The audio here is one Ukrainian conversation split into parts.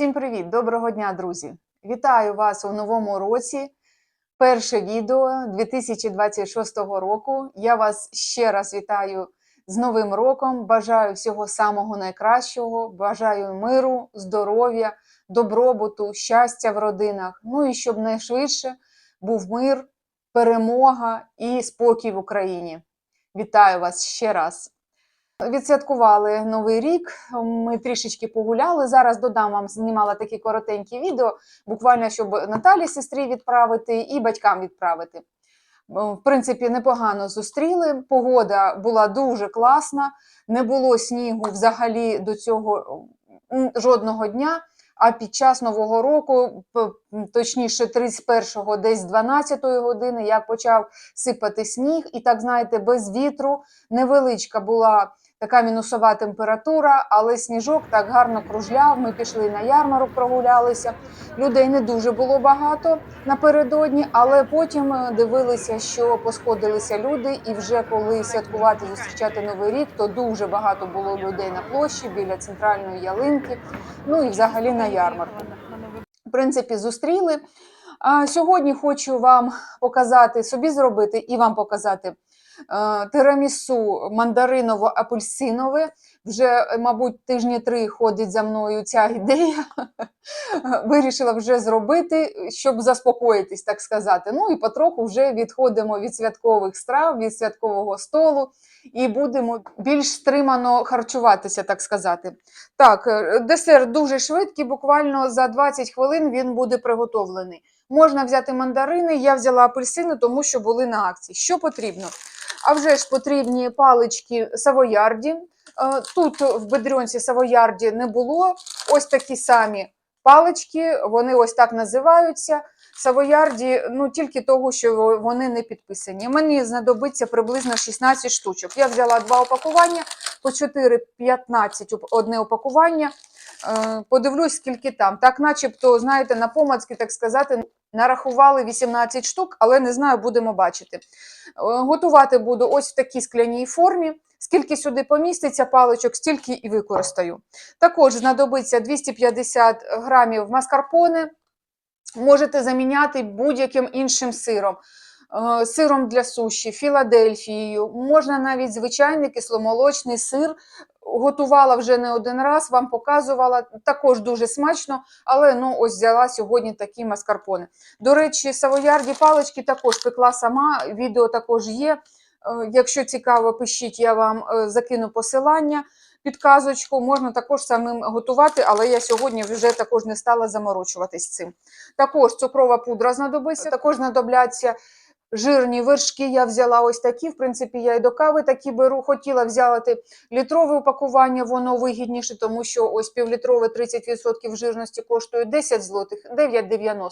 Всім привіт! Доброго дня, друзі! Вітаю вас у новому році. Перше відео 2026 року. Я вас ще раз вітаю з Новим роком. Бажаю всього самого найкращого. Бажаю миру, здоров'я, добробуту, щастя в родинах. Ну і щоб найшвидше був мир, перемога і спокій в Україні. Вітаю вас ще раз! Відсвяткували новий рік. Ми трішечки погуляли. Зараз додам вам знімала такі коротенькі відео, буквально щоб Наталі сестрі відправити і батькам відправити. В принципі, непогано зустріли. Погода була дуже класна, не було снігу взагалі до цього жодного дня. А під час нового року, точніше, 31-го, десь 12-ї години, як почав сипати сніг, і так знаєте, без вітру невеличка була така мінусова температура, але сніжок так гарно кружляв. Ми пішли на ярмарок, прогулялися. Людей не дуже було багато напередодні, але потім е, дивилися, що посходилися люди, і вже коли святкувати зустрічати новий рік, то дуже багато було людей на площі біля центральної ялинки, ну і взагалі на ярмарку. В принципі, зустріли. А сьогодні хочу вам показати собі зробити і вам показати тирамісу мандариново-апельсинове. Вже, мабуть, тижні три ходить за мною ця ідея. Вирішила вже зробити, щоб заспокоїтись, так сказати. Ну і потроху вже відходимо від святкових страв, від святкового столу і будемо більш стримано харчуватися, так сказати. Так, е, десерт дуже швидкий, буквально за 20 хвилин він буде приготовлений. Можна взяти мандарини, я взяла апельсини, тому що були на акції. Що потрібно? А вже ж потрібні палички савоярді. Е, Тут в бедрюнці савоярді не було. Ось такі самі палички, вони ось так називаються. Савоярді, ну тільки того, що вони не підписані. Мені знадобиться приблизно 16 штучок. Я взяла два опакування, по 4-15 одне опакування. Е, Подивлюсь, скільки там. Так, начебто, знаєте, на помацьки, так сказати, нарахували 18 штук, але не знаю, будемо бачити. Е, Готувати буду ось в такій скляній формі. Скільки сюди поміститься паличок, стільки і використаю. Також знадобиться 250 грамів маскарпоне. Можете заміняти будь-яким іншим сиром. Е, Сиром для суші, Філадельфією, можна навіть звичайний кисломолочний сир. Готувала вже не один раз, вам показувала. Також дуже смачно, але ну ось взяла сьогодні такі маскарпоне. До речі, савоярді палички також пекла сама. Відео також є. Е, Якщо цікаво, пишіть, я вам е, закину посилання, підказочку. Можна також самим готувати, але я сьогодні вже також не стала заморочуватись цим. Також цукрова пудра знадобиться, також знадобляться жирні вершки. Я взяла ось такі. В принципі, я і до кави такі беру. Хотіла взяти літрове упакування, воно вигідніше, тому що ось півлітрове 30% жирності коштує 10 злотих, 9,90.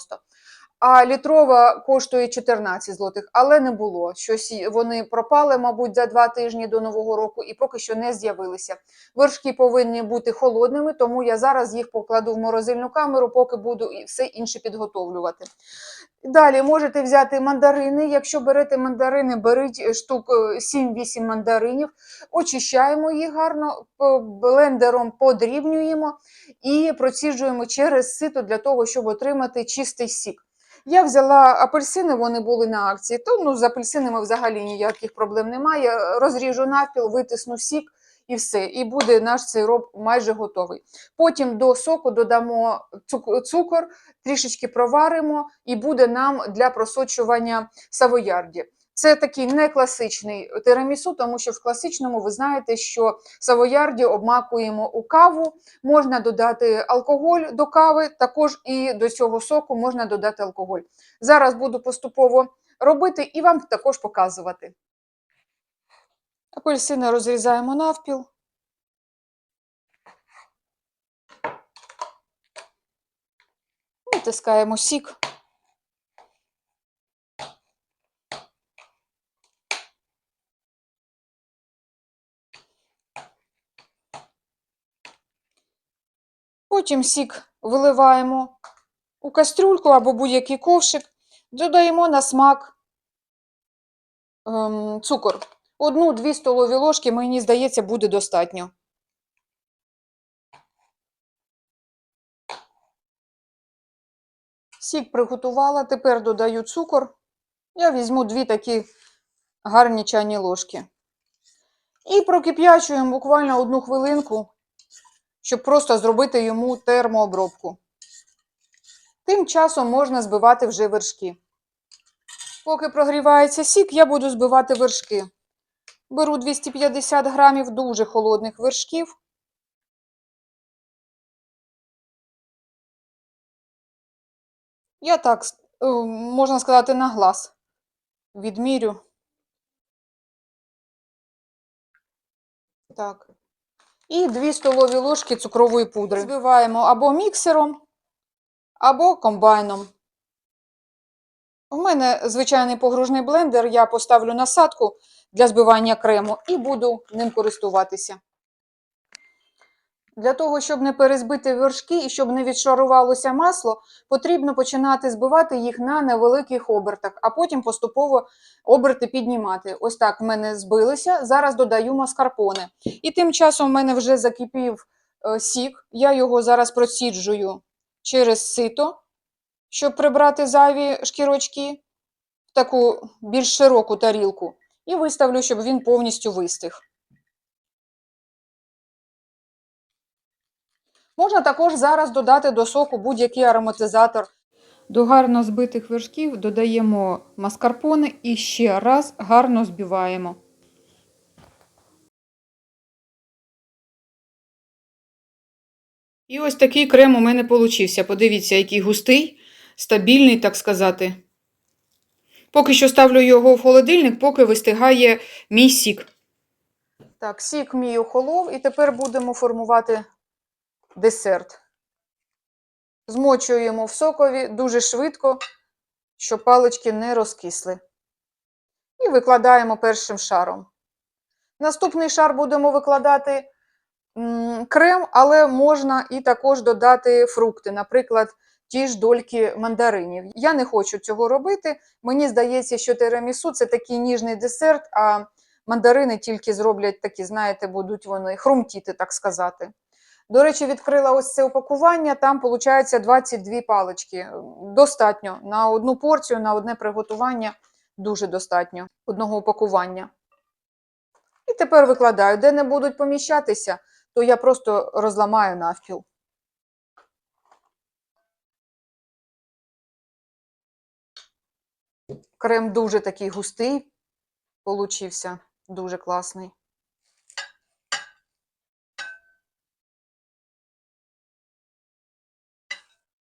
А літрова коштує 14 злотих, але не було. Щось вони пропали, мабуть, за два тижні до нового року і поки що не з'явилися. Вершки повинні бути холодними, тому я зараз їх покладу в морозильну камеру, поки буду все інше підготовлювати. Далі можете взяти мандарини. Якщо берете мандарини, беріть е, штук е, 7-8 мандаринів, очищаємо їх гарно, блендером подрібнюємо і проціджуємо через сито для того, щоб отримати чистий сік. Я взяла апельсини, вони були на акції. То ну, з апельсинами взагалі ніяких проблем немає. Розріжу навпіл, витисну сік і все. І буде наш сироп майже готовий. Потім до соку додамо цукор, трішечки проваримо, і буде нам для просочування савоярді. Це такий не класичний тирамісу, тому що в класичному ви знаєте, що савоярді обмакуємо у каву, можна додати алкоголь до кави, також і до цього соку можна додати алкоголь. Зараз буду поступово робити і вам також показувати. Апельсини розрізаємо навпіл. Витискаємо сік. Потім сік виливаємо у кастрюльку або будь-який ковшик, додаємо на смак ем, цукор. Одну-дві столові ложки, мені здається, буде достатньо. Сік приготувала, тепер додаю цукор. Я візьму дві такі гарні чайні ложки. І прокип'ячуємо буквально одну хвилинку, щоб просто зробити йому термообробку. Тим часом можна збивати вже вершки. Поки прогрівається сік, я буду збивати вершки. Беру 250 грамів дуже холодних вершків. Я так, е, можна сказати, на глаз відмірю. Так. І 2 столові ложки цукрової пудри. Збиваємо або міксером, або комбайном. У мене звичайний погружний блендер, я поставлю насадку для збивання крему і буду ним користуватися. Для того, щоб не перезбити вершки і щоб не відшарувалося масло, потрібно починати збивати їх на невеликих обертах, а потім поступово оберти піднімати. Ось так в мене збилися. Зараз додаю маскарпоне. І тим часом в мене вже закипів е, сік. Я його зараз проціджую через сито, щоб прибрати зайві шкірочки в таку більш широку тарілку. І виставлю, щоб він повністю вистиг. Можна також зараз додати до соку будь-який ароматизатор. До гарно збитих вершків додаємо маскарпоне і ще раз гарно збиваємо. І ось такий крем у мене получився. Подивіться, який густий, стабільний, так сказати. Поки що ставлю його в холодильник, поки вистигає мій сік. Так, сік мій охолов, і тепер будемо формувати десерт. Змочуємо в сокові дуже швидко, щоб палички не розкисли. І викладаємо першим шаром. Наступний шар будемо викладати крем, але можна і також додати фрукти, наприклад, ті ж дольки мандаринів. Я не хочу цього робити. Мені здається, що тирамісу це такий ніжний десерт, а мандарини тільки зроблять такі, знаєте, будуть вони хрумтіти, так сказати. До речі, відкрила ось це упакування, там виходить 22 палички. Достатньо на одну порцію, на одне приготування дуже достатньо одного упакування. І тепер викладаю, де не будуть поміщатися, то я просто розламаю навпіл. Крем дуже такий густий, получився, дуже класний.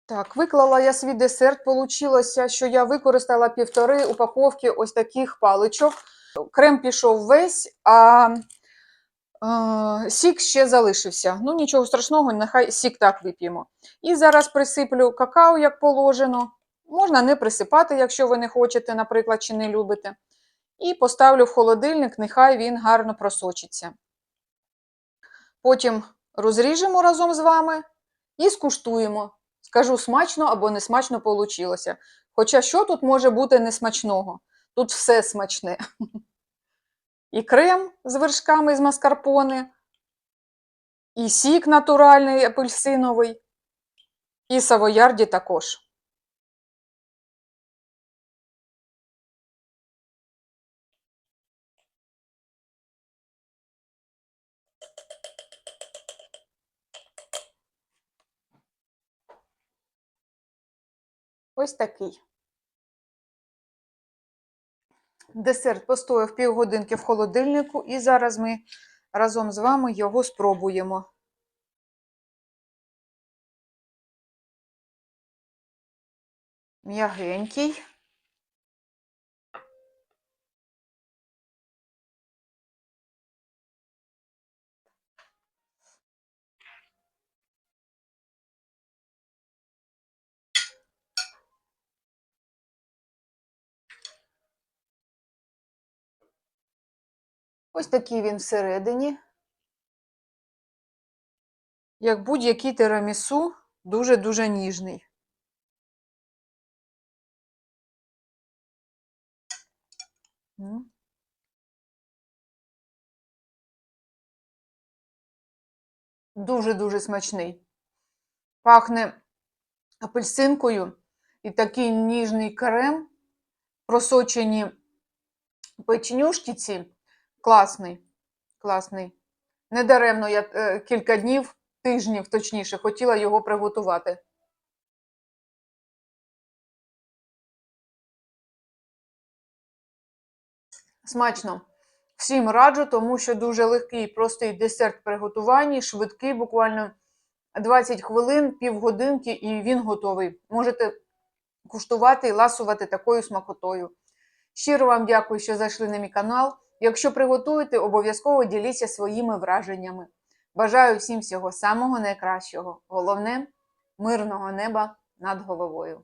Так, виклала я свій десерт. Получилося, що я використала півтори упаковки ось таких паличок. Крем пішов весь, а е, сік ще залишився. Ну, нічого страшного, нехай сік так вип'ємо. І зараз присиплю какао, як положено. Можна не присипати, якщо ви не хочете, наприклад, чи не любите. І поставлю в холодильник, нехай він гарно просочиться. Потім розріжемо разом з вами і скуштуємо. Скажу, смачно або не смачно получилося. Хоча що тут може бути несмачного? Тут все смачне. І крем з вершками з маскарпоне, і сік натуральний апельсиновий, і савоярді також. Ось такий. Десерт постояв півгодинки в холодильнику, і зараз ми разом з вами його спробуємо. М'ягенький. Ось такий він всередині. Як будь-який тирамісу, дуже-дуже ніжний. Дуже-дуже смачний. Пахне апельсинкою І такий ніжний крем, просочені печенюшки ці. Класний, класний. Недаремно я е, кілька днів, тижнів точніше, хотіла його приготувати. Смачно. Всім раджу, тому що дуже легкий, простий десерт приготуванні, швидкий, буквально 20 хвилин, півгодинки, і він готовий. Можете куштувати і ласувати такою смакотою. Щиро вам дякую, що зайшли на мій канал. Якщо приготуєте, обов'язково діліться своїми враженнями. Бажаю всім всього самого найкращого. Головне мирного неба над головою.